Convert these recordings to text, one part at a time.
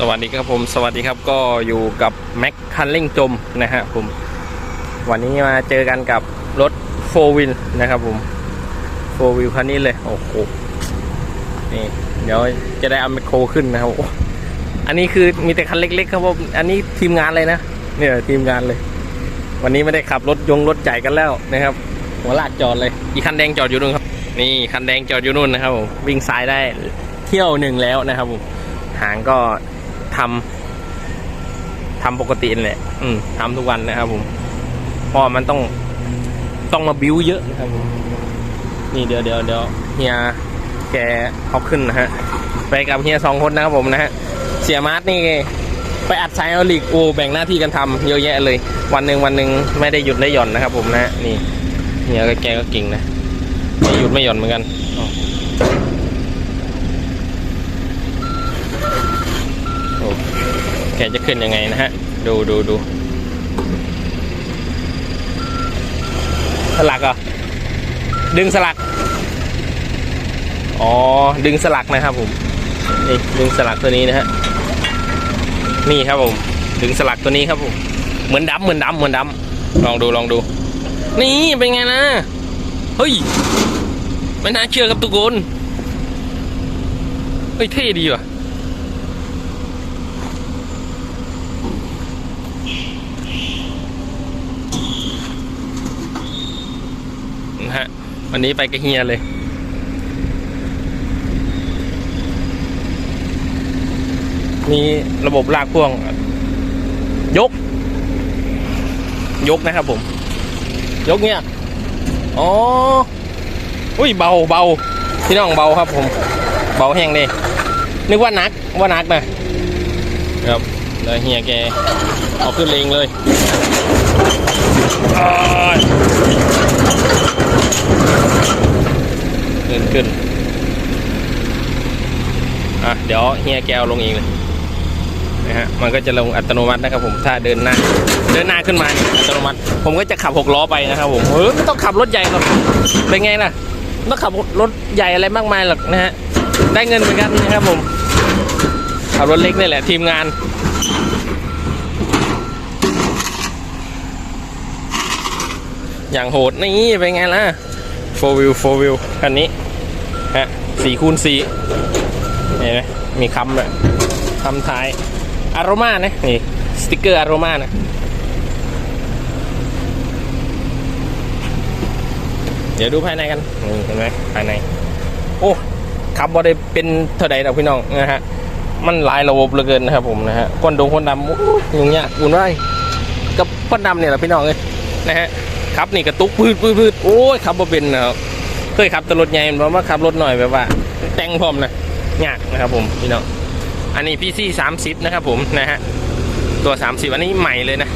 สวัสดีครับผมสวัสดีครับก็อยู่กับแม็กคันเร่งจมนะฮะผม วันนี้มาเจอกันกับรถโฟวินนะครับผมโฟวิลคันนี้เลย โอ้โหนี่เดี๋ยวจะได้เอาไมคโครขึ้นนะครับโอ้อันนี้คือมีแต่คันเล็ก ๆ ครับผมอันนี้ทีมงานเลยนะเนี่ยทีมงานเลย วันนี้ไม่ได้ขับรถยงรถใหญ่กันแล้วนะครับ หัวลากจอดเลย อีคันแดงจอดอยู่นู่นครับ นี่คันแดงจอดอยู่นู่นนะครับผมวิ่งซ้ายได้เที่ยวหนึ่งแล้วนะครับผมหางก็ ทำทำปกติแหละ อืมทำทุกวันนะครับผมเพราะมันต้องต้องมาบิ้วเยอะนะครับผมนี่เดี๋ยวเดี๋ยวเดี๋ยวเฮียแกเอาขึ้นนะฮะ ไปกับเฮียสองคนนะครับผมนะฮะ เสียมาร์ทนี่ไปอัดไซออลิกโอแบ่งหน้าที่กันทำเยอะแยะเลย วันหนึ่งวันหนึ่งไม่ได้หยุดได้หย่อนนะครับผมนะฮะนี่เฮียแกก็เก่งนะไม่หยุดไม่หย่อนเหมือนกันอ้าวโอ้ แกจะขึ้นยังไงนะฮะ ดูดูดูสลักอะดึงสลัก อ๋อ ดึงสลักนะครับผม นี่ดึงสลักตัวนี้นะฮะ นี่ครับผม ดึงสลักตัวนี้ครับผม เหมือนดำเหมือนดำเหมือนดำลองดูลองดู นี่เป็นไงนะ เฮ้ย ไม่น่าเชื่อครับทุกคน เฮ้ยเท่ดีว่ะฮะ วันนี้ไปกับเฮียเลย มีระบบลากพ่วง ยก ยกนะครับผม ยกเนี่ยอ๋อ อุ้ยเบาเบาพี่น้องเบาครับผม เบาแห้งเลยนึกว่านักว่านักนะครับเลยเฮียแกเอาขึ้นเลงเลยอ้าย ขึ้น อะ เดี๋ยวเฮียแกเอาลงเองเลยนะฮะ มันก็จะลงอัตโนมัตินะครับผม ถ้าเดินหน้า เดินหน้าขึ้นมาอัตโนมัติ ผมก็จะขับหกล้อไปนะครับผม เออไม่ต้องขับรถใหญ่หรอก เป็นไงล่ะต้องขับรถใหญ่อะไรมากมายหรอกนะฮะ ได้เงินเหมือนกันนะครับผม ขับรถเล็กนี่แหละทีมงานอย่างโหดนี่เป็นไงล่ะ four wheel four wheel คันนี้ ฮะสี่คูณสี่เห็นไหมมีคำแบบทำท้ายอารมานะนี่สติกเกอร์อารมานะเดี๋ยวดูภายในกันนี่เห็นไหมภายใน โอ้ขับบอได้เป็นเท่าใดดอกพี่น้องนะฮะมันหลายระบบเหลือเกินนะครับผมนะฮะคนดงคนดำอ้ยยุ่งยากวุ่นวายกับคนดำเนี่ยแหละพี่น้องเลยนะฮะขับนี่กระตุกพืดพืดพืดโอ้ยขับบ่เป็นนะครับ เคยขับแตรถใหญ่เพราะว่าขับรถหน่อยแบบว่า แต่งพร้อมนะยากนะครับผมพี่น้องอันนี้พี่ซี่สามสิบนะครับผมนะฮะตัวสามสิบอันนี้ใหม่เลยนะ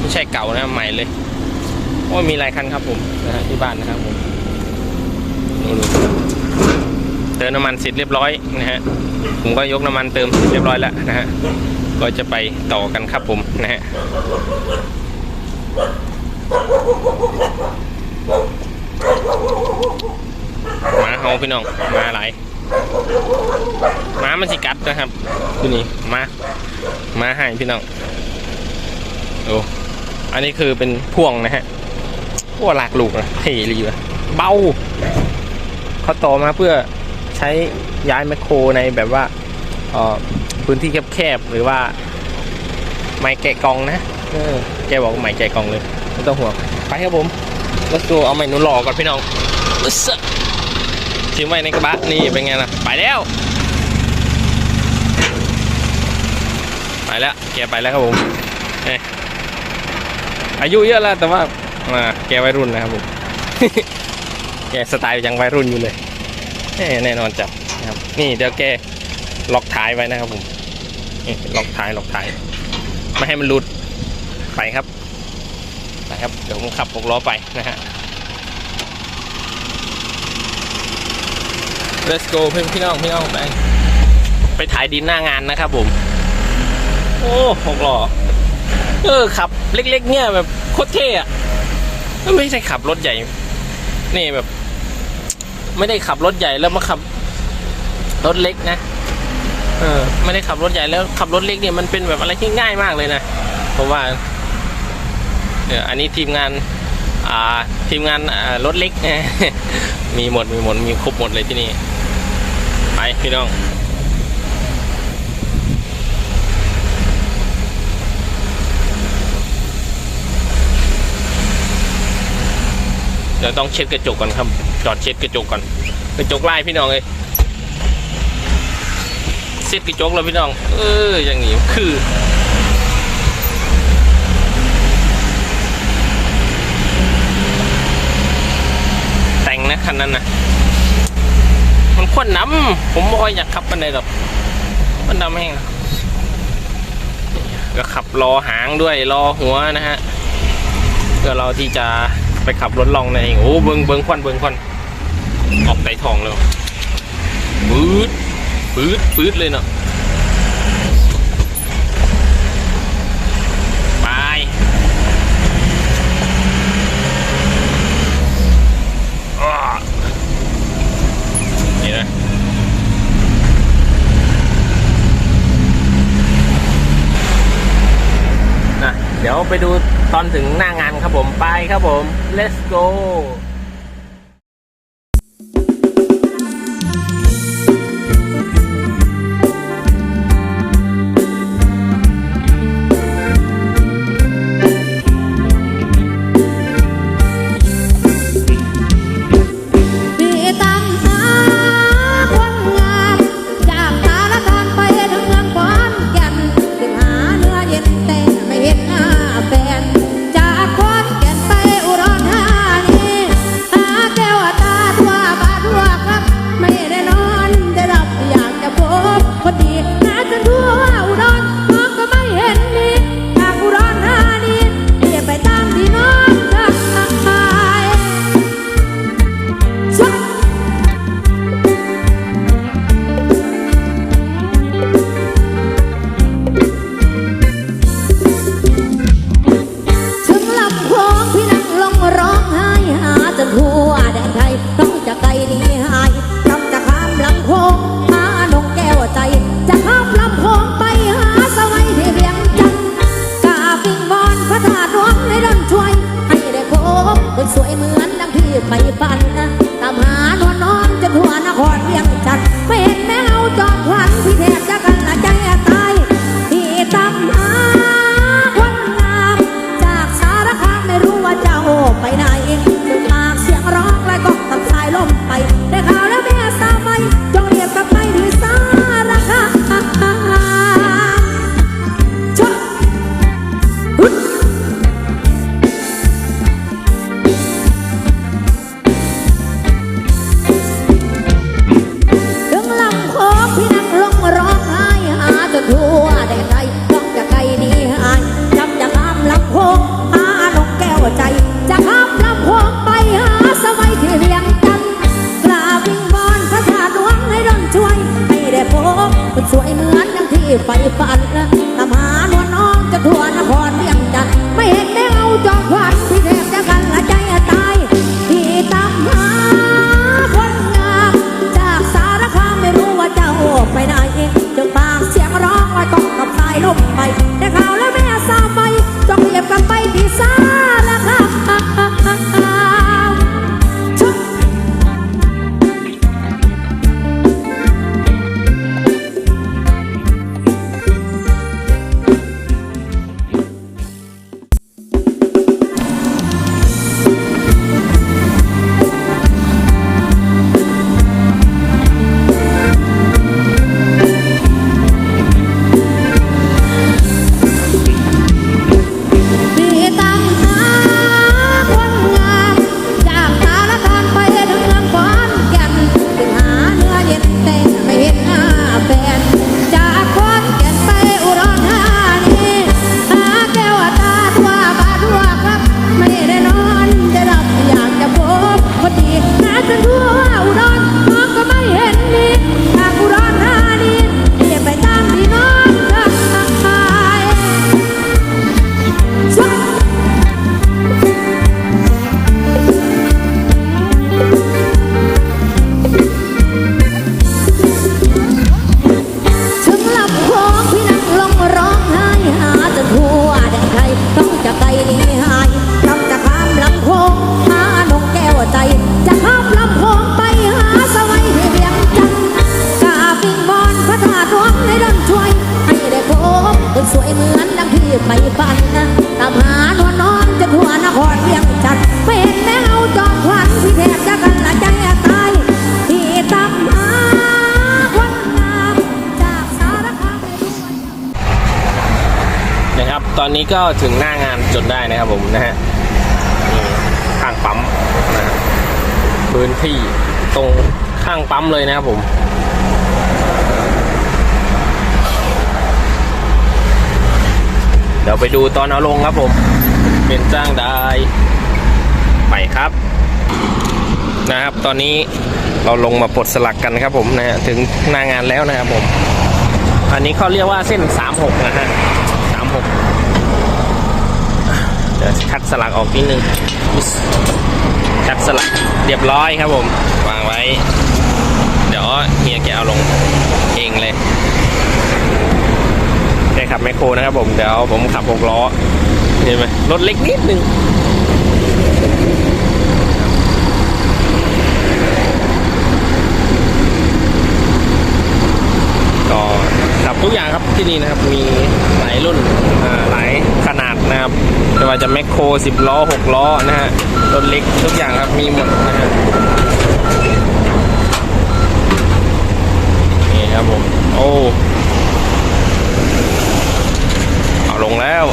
ไม่ใช่เก่านะใหม่เลยโอ้มีหลายคันครับผมนะฮะที่บ้านนะครับผมดูดูเติมน้ำมันเสร็จเรียบร้อยนะฮะผมก็ยกน้ำมันเติมเรียบร้อยแล้วนะฮะก็จะไปต่อกันครับผมนะฮะ มาเฮาพี่น้อง มาหลายมามันสิกัดนะครับดูนี่มา มาให้พี่น้องโอ้อันนี้คือเป็นพ่วงนะฮะพ่วหลากลูกนะเท่รีวะเบาเขาต่อมาเพื่อใช้ย้ายแมคโครในแบบว่าออพื้นที่แคบๆหรือว่า ไม้แกะกองนะออแกบอกว่าไม้แกะกองเลย ไม่ต้องห่วง ไปครับผม รถตัวเอาไม้หนุนหลอกก่อนพี่น้องทิ้งไว้ในกระบะนี่เป็นไงล่ะ ไปแล้ว ไปแล้ว แกไปแล้วครับผมเอ้ยอายุเยอะแล้วแต่ว่าแกวัยรุ่นนะครับผม แกสไตล์ยังวัยรุ่นอยู่เลย แน่นอนจัดนะครับ นี่เดี๋ยวแกล็อกท้ายไว้นะครับผมล็อกท้ายล็อกท้าย ไม่ให้มันหลุด ไปครับ ไปครับ เดี๋ยวผมขับหกล้อไปนะฮะ let's go เพื่อนพี่น้องพี่น้องไปไปถ่ายดินหน้างานนะครับผม โอ้หกหล่อเออขับ เล็ก ๆ เนี่ยแบบโคตรเท่อะไม่ใช่ขับรถใหญ่ นี่แบบ ไม่ได้ขับรถใหญ่แล้วมาขับ รถเล็กนะเออไม่ได้ขับรถใหญ่แล้วขับรถเล็กเนี่ยมันเป็นแบบอะไรที่ง่ายมากเลยนะเพราะว่าเนี่ยอันนี้ทีมงาน อ่า ทีมงานอ่ารถเล็กมีหมดมีหมดมีครบหมดเลยที่นี่ พี่น้องเดี๋ยวต้องเช็ดกระจกก่อนครับ จอดเช็ดกระจกก่อน กระจกไล่พี่น้องเลยเช็ดกระจกแล้วพี่น้อง เอออย่างนี้คือแต่งนะคันนั้นนะ คนน้ำผมบ่ค่อยอยากขับมันใดหรอกมันดำแห้งก็ขับรอหางด้วยรอหัวนะฮะก็เราที่จะไปขับรถลองในโอ้เบิงเบิงควันเบิงควันออกไตทองเลยปื๊ดปื๊ดปื๊ดเลยเนาะ ดี๋ยวไปดูตอนถึงหน้างานครับผมไปครับผม let's go สวยเหมือนอย่างที่ไฟฝันนะ ก็ถึงหน้างานจนได้นะครับผมนะฮะข้างปั๊มนะฮะพื้นที่ตรงข้างปั๊มเลยนะครับผมเดี๋ยวไปดูตอนเอาลงครับผม เป็นจ้างได้ไปครับ นะครับ ตอนนี้เราลงมาปลดสลักกันครับผมนะฮะถึงหน้างานแล้วนะครับผม อันนี้เขาเรียกว่าเส้น 36 นะฮะ36 เดี๋ยวคัดสลักออกนิดนึงคัดสลักเรียบร้อยครับผม วางไว้ เดี๋ยวเฮียแกเอาลงเองเลยแกขับแมคโครนะครับผม เดี๋ยวผมขับหกล้อเห็นไหมรถเล็กนิดนึงก็ขับทุกอย่างครับที่นี่นะครับ มีหลายรุ่นหลาย นาดนะครับไม่ว่าจะแมคโคร10 ล้อ 6 ล้อนะฮะรถเล็กทุกอย่างครับมีหมดนะฮะนี่ครับผม โอ้ เอาลงแล้ว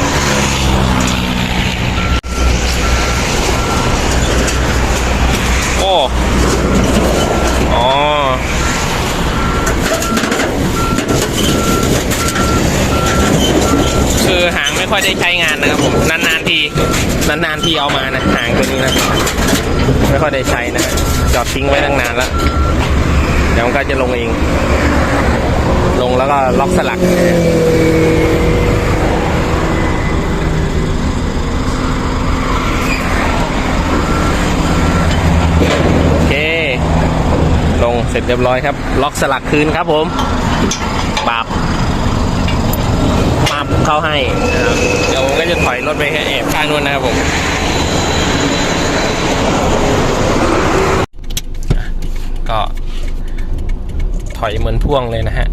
โอ้ อ๋อ คือหางไม่ค่อยได้ใช้งานนะครับผมนานๆทีนานๆทีเอามานะหางตัวนี้นะไม่ค่อยได้ใช้นะจอดทิ้งไว้ตั้งนานแล้วเดี๋ยวมันก็จะลงเอง ลงแล้วก็ล็อกสลักโอเค ลงเสร็จเรียบร้อยครับ ล็อกสลักคืนครับผมปรับมาเข้าให้ เดี๋ยวผมก็จะถอยรถไปแค่แอบข้างนู้นนะครับผมอะก็ ถอยเหมือนพ่วงเลยนะฮะ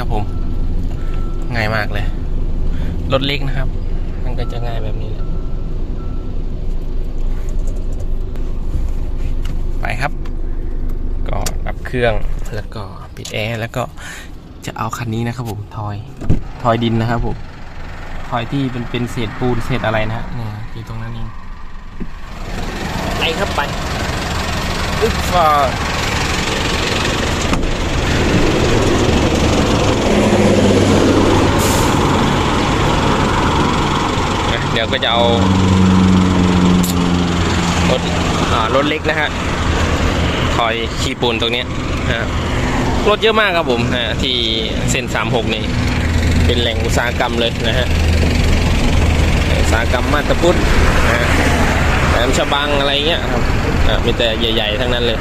ครับผม ง่ายมากเลย รถเล็กนะครับ มันก็จะง่ายแบบนี้แหละไปครับ ก็ดับเครื่องแล้วก็ปิดแอร์แล้วก็จะเอาคันนี้นะครับผมทอยทอยดินนะครับผมทอยที่เป็นเป็นเศษปูนเศษอะไรนะฮะนี่อยู่ตรงนั้นเองไปครับไปอึ๊บฟ้า นะเดี๋ยวก็จะเอารถรถเล็กนะฮะคอยขี่ปูนตรงนี้ฮะรถเยอะมากครับผมฮะที่เส้น 36 นี่ เป็นแหล่งอุตสาหกรรมเลยนะฮะอุตสาหกรรมมาตาพุทธนะฮะแหลมฉบังอะไรเงี้ยครับอ่ามีแต่ใหญ่ ๆ ทั้งนั้นเลย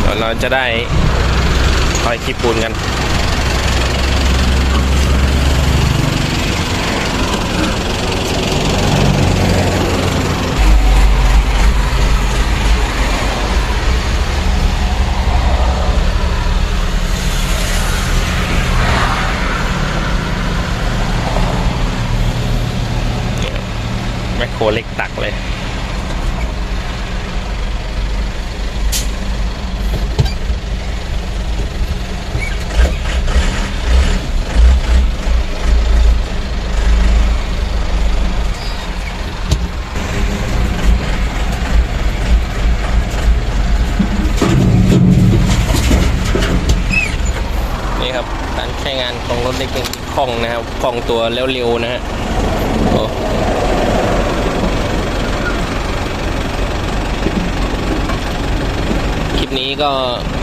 เดี๋ยวเราจะได้คอยขี่ปูนกัน แม คโครเล็กตักเลยนี่ครับการใช้งานของรถเล็กยังคล่องนะครับคล่องตัวแล้วเร็วนะฮะโอ้คลิป นี้ก็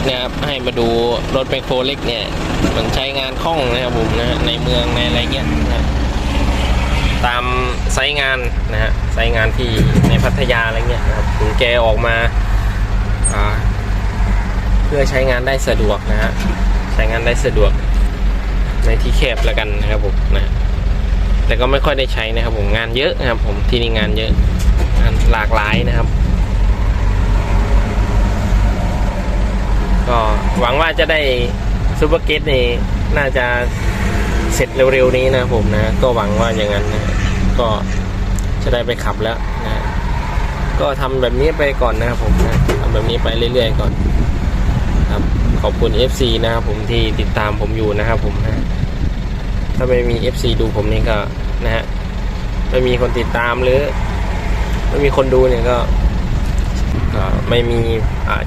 นะครับให้มาดูรถแมคโครเล็กเนี่ย มันใช้งานคล่องนะครับผมนะในเมืองในอะไรเงี้ยนะตามไซงานนะฮะไซงานที่ในพัทยาอะไรเงี้ยนะครับคุณแกออกมาเพื่อใช้งานได้สะดวกนะฮะใช้งานได้สะดวกในที่แคบแล้วกันนะครับผมนะแต่ก็ไม่ค่อยได้ใช้นะครับผมงานเยอะนะครับผมที่นี่งานเยอะงานหลากหลายนะครับ ก็หวังว่าจะได้ซูเปอร์เกตนี่น่าจะเสร็จเร็วๆนี้นะผมนะ ก็หวังว่าอย่างนั้นนะก็จะได้ไปขับแล้วนะก็ทำแบบนี้ไปก่อนนะครับผมนะทำแบบนี้ไปเรื่อยๆก่อน ครับขอบคุณ FC นะครับผมที่ติดตามผมอยู่นะครับผมนะถ้าไม่มี FC ดูผมนี่ก็นะฮะไม่มีคนติดตามหรือ ไม่มีคนดูเนี่ยก็ ไม่มี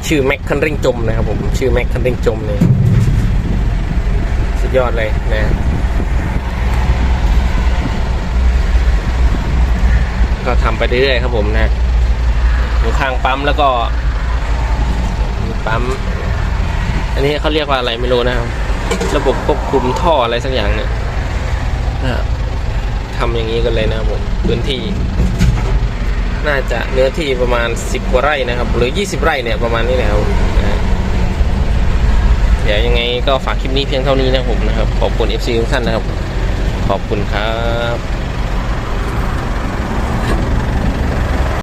ชื่อแม็กคันเร่งจมนะครับผมชื่อแม็กคันเร่งจมเนี่ยสุดยอดเลยนะก็ทำไปเรื่อยๆครับผมนะอยู่ข้างปั๊มแล้วก็มีปั๊ม อันนี้เขาเรียกว่าอะไรไม่รู้นะครับ ระบบควบคุมท่ออะไรสักอย่างเนี่ยนะทำอย่างนี้กันเลยนะครับผมพื้นที่ น่าจะเนื้อที่ประมาณ 10 กว่าไร่นะครับ หรือ 20 ไร่เนี่ยประมาณนี้แล้วเดี๋ยวยังไงก็ฝากคลิปนี้เพียงเท่านี้นะครับผมนะครับ ขอบคุณ FC ทุกท่านนะครับ ขอบคุณครับ